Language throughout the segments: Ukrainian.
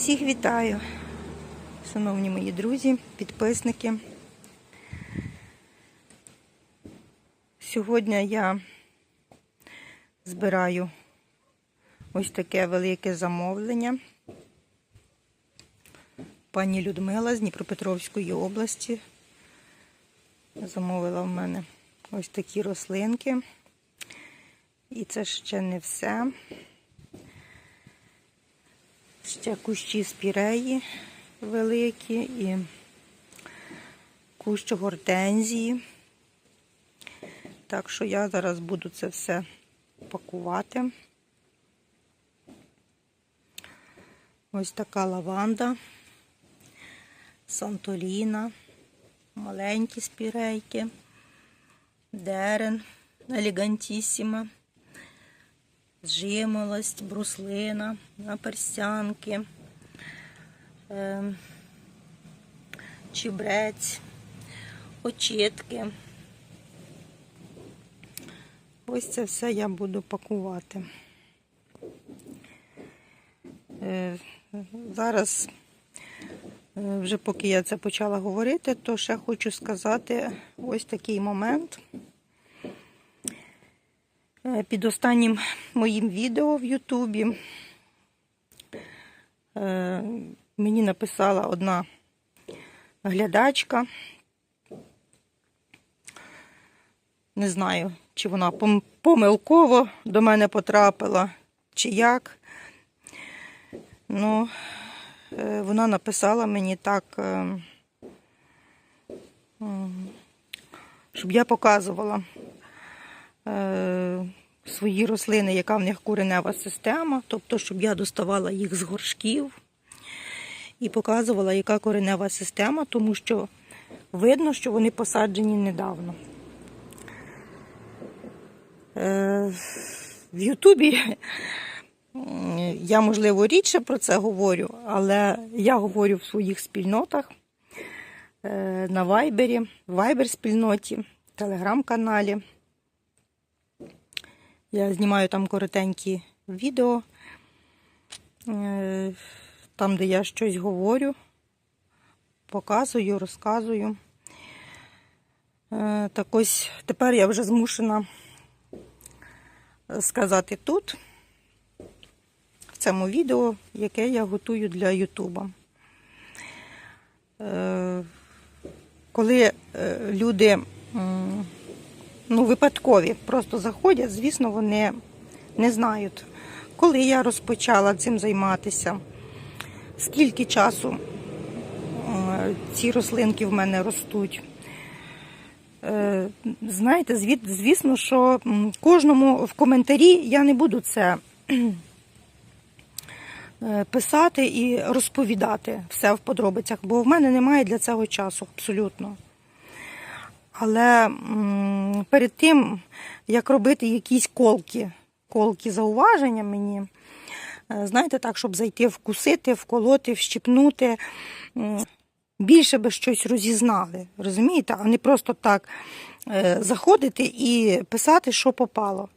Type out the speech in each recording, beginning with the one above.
Всіх вітаю, шановні мої друзі, підписники. Сьогодні я збираю ось таке велике замовлення. Пані Людмила з Дніпропетровської області замовила в мене ось такі рослинки. І це ще не все. Ще кущі спіреї великі і кущ гортензії. Так що я зараз буду це все пакувати. Ось така лаванда, сантоліна, маленькі спірейки, дерен, елегантісіма жимолость, бруслина, наперстянки, е, чебрець, очітки. Ось це все я буду пакувати. Е, зараз, е, вже поки я це почала говорити, то ще хочу сказати ось такий момент. Е, Під останнім моїм відео в Ютубі е, мені написала одна глядачка. Не знаю, чи вона помилково до мене потрапила, чи як. Ну, е, вона написала мені так, щоб я показувала свої рослини, яка в них коренева система, тобто, щоб я доставала їх з горшків і показувала, яка коренева система, тому що видно, що вони посаджені недавно. Е, В Ютубі я, можливо, рідше про це говорю, але я говорю в своїх спільнотах е, на Вайбері, в Вайбер-спільноті, телеграм-каналі. Я знімаю там коротенькі відео, е, там, де я щось говорю, показую, розказую. Е, Так ось тепер я вже змушена сказати тут, в цьому відео, яке я готую для Ютуба. Е, Коли люди ну, випадкові просто заходять, звісно, вони не знають, коли я розпочала цим займатися, скільки часу е, ці рослинки в мене ростуть. Е, Знаєте, звісно, що кожному в коментарі я не буду це е, писати і розповідати все в подробицях, бо в мене немає для цього часу абсолютно. Але м, перед тим, як робити якісь колки, колки зауваження мені, е, знаєте, так, щоб зайти вкусити, вколоти, вщипнути, м, більше би щось розізнали, розумієте, а не просто так е, заходити і писати, що попало.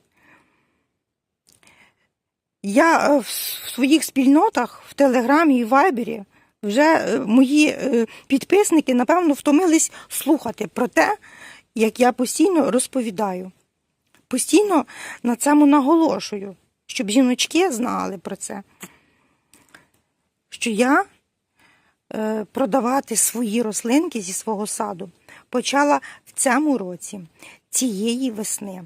Я е, в своїх спільнотах в Телеграмі і Вайбері вже е, мої е, підписники, напевно, втомились слухати про те, як я постійно розповідаю. Постійно на цьому наголошую, щоб жіночки знали про це. Що я е, продавати свої рослинки зі свого саду почала в цьому році, цієї весни.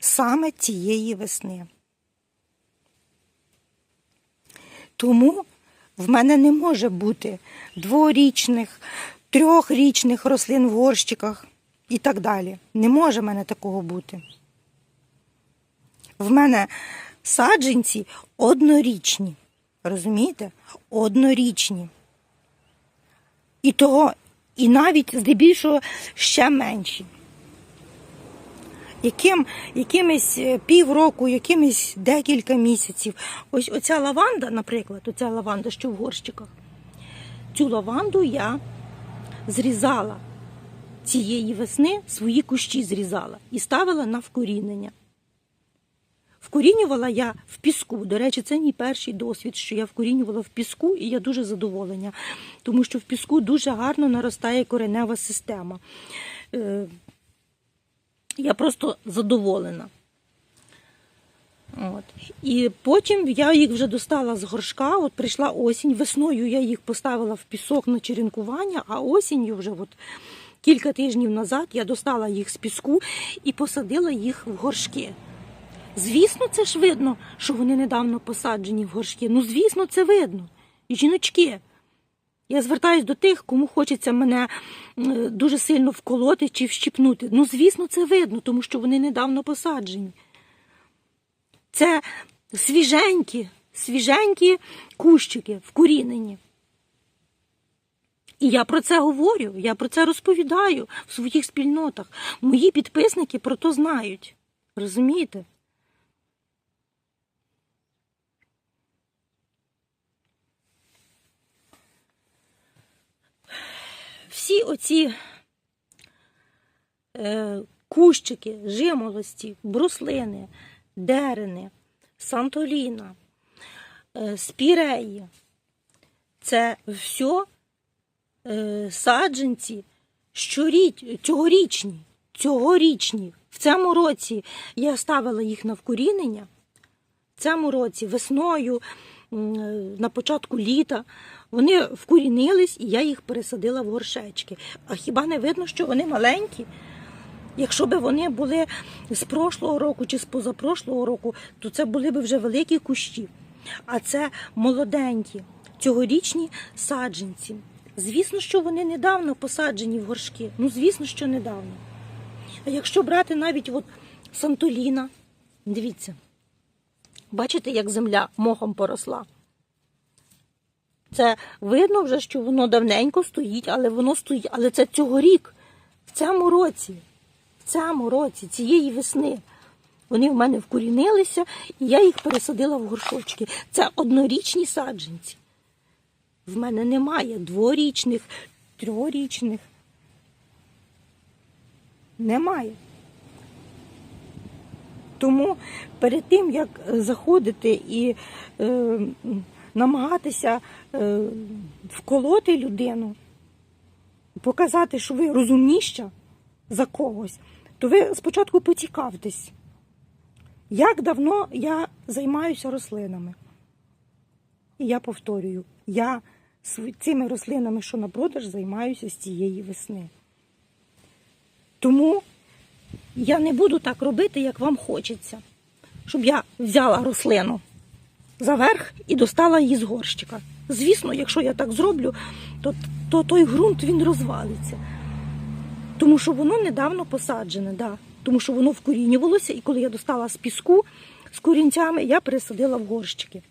Саме цієї весни. Тому в мене не може бути дворічних, трьохрічних рослин в горщиках і так далі. Не може в мене такого бути. В мене саджанці однорічні. Розумієте? Однорічні. І того, і навіть здебільшого ще менші. Яким, якимись е, півроку, якимись декілька місяців. Ось оця лаванда, наприклад, оця лаванда, що в горщиках. Цю лаванду я зрізала цієї весни, свої кущі зрізала і ставила на вкорінення. Вкорінювала я в піску. До речі, це мій перший досвід, що я вкорінювала в піску, і я дуже задоволена, тому що в піску дуже гарно наростає коренева система. Я просто задоволена. От. І потім я їх вже достала з горшка. От прийшла осінь. Весною я їх поставила в пісок на черенкування, а осінню вже от кілька тижнів назад я достала їх з піску і посадила їх в горшки. Звісно, це ж видно, що вони недавно посаджені в горшки. Ну, звісно, це видно. Жіночки. Я звертаюсь до тих, кому хочеться мене е, дуже сильно вколоти чи вщипнути. Ну, звісно, це видно, тому що вони недавно посаджені. Це свіженькі, свіженькі кущики вкорінені. І я про це говорю, я про це розповідаю в своїх спільнотах. Мої підписники про то знають. Розумієте? Всі оці е, кущики, жимолості, бруслини, дерени, сантоліна, е, спіреї. Це все е, саджанці щоріч, цьогорічні, цьогорічні. В цьому році я ставила їх на вкорінення. В цьому році весною, на початку літа, вони вкорінились, і я їх пересадила в горшечки. А хіба не видно, що вони маленькі? Якщо б вони були з прошлого року чи з позапрошлого року, то це були б вже великі кущі. А це молоденькі, цьогорічні саджанці. Звісно, що вони недавно посаджені в горшки. Ну, звісно, що недавно. А якщо брати навіть от Сантоліна, дивіться, бачите, як земля мохом поросла. Це видно вже, що воно давненько стоїть, але воно стоїть. Але це цьогорік, в цьому році, в цьому році, цієї весни. Вони в мене вкорінилися, і я їх пересадила в горшочки. Це однорічні саджанці. В мене немає дворічних, трьохрічних. Немає. Тому перед тим, як заходити і е, намагатися е, вколоти людину, показати, що ви розумніша за когось, то ви спочатку поцікавтесь, як давно я займаюся рослинами. І я повторюю, я цими рослинами, що на продаж, займаюся з цієї весни. Тому я не буду так робити, як вам хочеться, щоб я взяла рослину за верх і достала її з горщика. Звісно, якщо я так зроблю, то, то той ґрунт він розвалиться. Тому що воно недавно посаджене, да. тому що воно вкорінювалося, і коли я достала з піску з корінцями, я пересадила в горщики.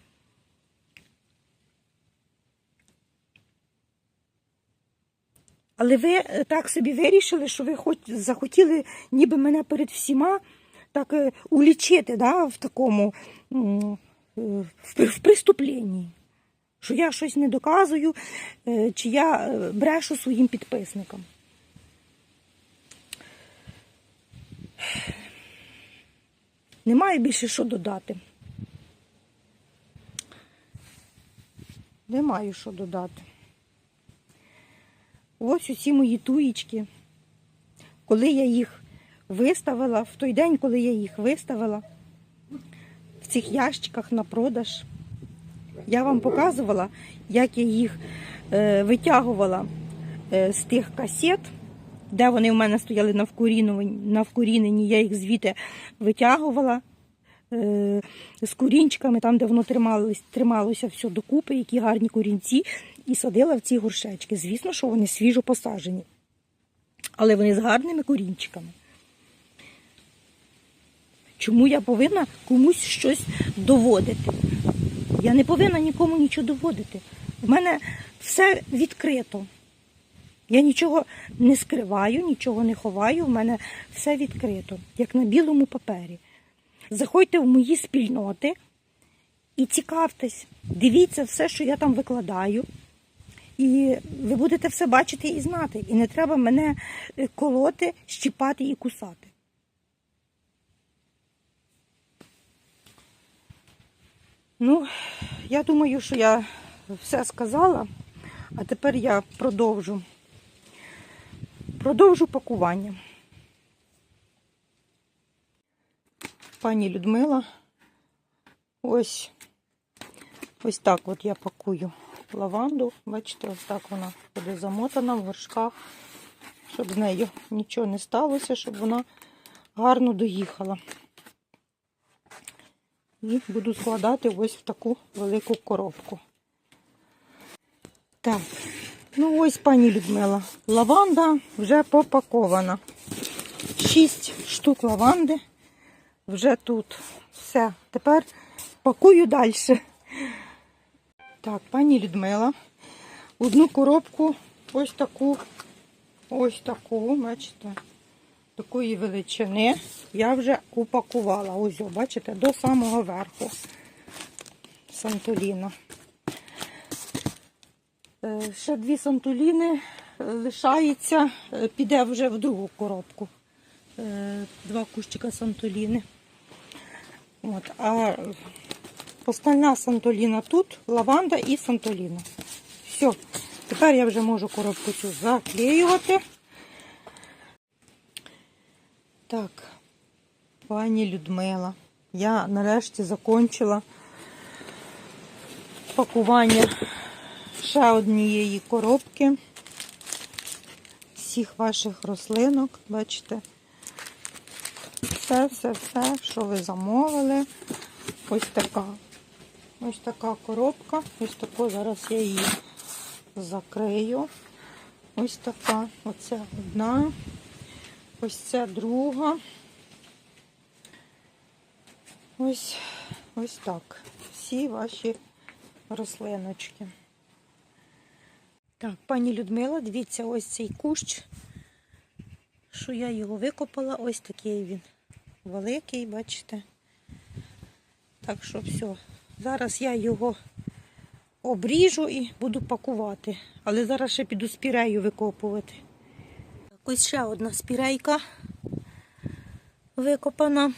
Але ви е, так собі вирішили, що ви хоч захотіли ніби мене перед всіма так е, улічити да, в такому е, в, приступленні. Що я щось не доказую, чи я брешу своїм підписникам. Немає більше що додати. Немає що додати. Ось усі мої туїчки. Коли я їх виставила, в той день, коли я їх виставила в цих ящиках на продаж, я вам показувала, як я їх е, витягувала е, з тих касет, де вони в мене стояли на вкоріненні, я їх звідти витягувала е, з корінчиками, там, де воно трималось, трималося все докупи, які гарні корінці, і садила в ці горшечки. Звісно, що вони свіжо посаджені, але вони з гарними корінчиками. Чому я повинна комусь щось доводити? Я не повинна нікому нічого доводити. В мене все відкрито. Я нічого не скриваю, нічого не ховаю, в мене все відкрито, як на білому папері. Заходьте в мої спільноти і цікавтесь, дивіться все, що я там викладаю. І ви будете все бачити і знати. І не треба мене е, колоти, щіпати і кусати. Ну, я думаю, що я все сказала, а тепер я продовжу. Продовжу пакування. Пані Людмила, ось, ось так от я пакую лаванду. Бачите, ось так вона буде замотана в горшках, щоб з нею нічого не сталося, щоб вона гарно доїхала. І буду складати ось в таку велику коробку. Так, ну ось, пані Людмила, лаванда вже попакована. Шість штук лаванди вже тут. Все, тепер пакую далі. Так, пані Людмила, одну коробку ось таку, ось таку, бачите, такої величини я вже упакувала. Ось, бачите, до самого верху. Сантоліна. Е, Ще дві сантоліни е, лишається, е, піде вже в другу коробку. Е, Два кущика сантоліни. От, а остальна сантоліна тут, лаванда і сантоліна. Все, тепер я вже можу коробку цю заклеювати. Так, пані Людмила, я нарешті закончила пакування ще однієї коробки всіх ваших рослинок. Бачите, все, все, все, що ви замовили. Ось така. Ось така коробка. Ось таку зараз я її закрию. Ось така. Оце одна. Ось ця друга. Ось ось так. Всі ваші рослиночки. Так, пані Людмила, дивіться, ось цей кущ, що я його викопала. Ось такий він великий, бачите. Так що все. Зараз я його обріжу і буду пакувати. Але зараз ще піду спірею викопувати. Ось ще одна спірейка викопана.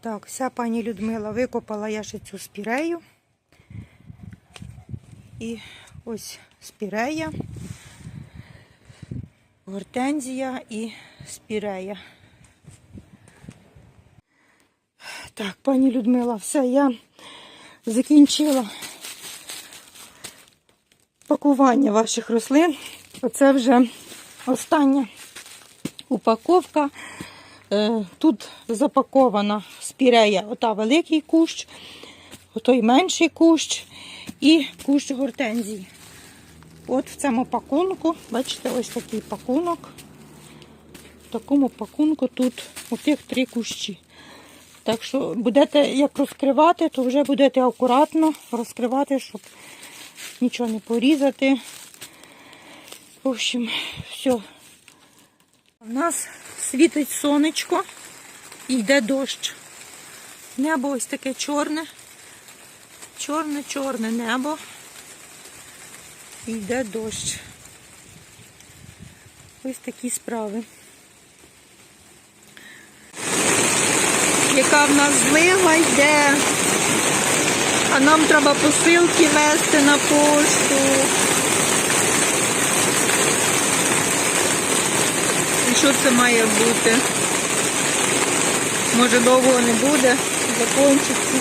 Так, вся пані Людмила викопала я ще цю спірею. І ось спірея, гортензія і спірея. Так, пані Людмила, все, я закінчила пакування ваших рослин. Оце вже остання упаковка. Е, Тут запакована спірея, ота великий кущ, отой менший кущ і кущ гортензії. От в цьому пакунку, бачите, ось такий пакунок. В такому пакунку тут отих три кущі. Так що будете як розкривати, то вже будете акуратно розкривати, щоб нічого не порізати. В общем, все. У нас світить сонечко і йде дощ. Небо ось таке чорне. Чорне-чорне небо. І йде дощ. Ось такі справи. Яка в нас злива йде. А нам треба посилки вести на пошту. І що це має бути? Може довго не буде, закінчиться.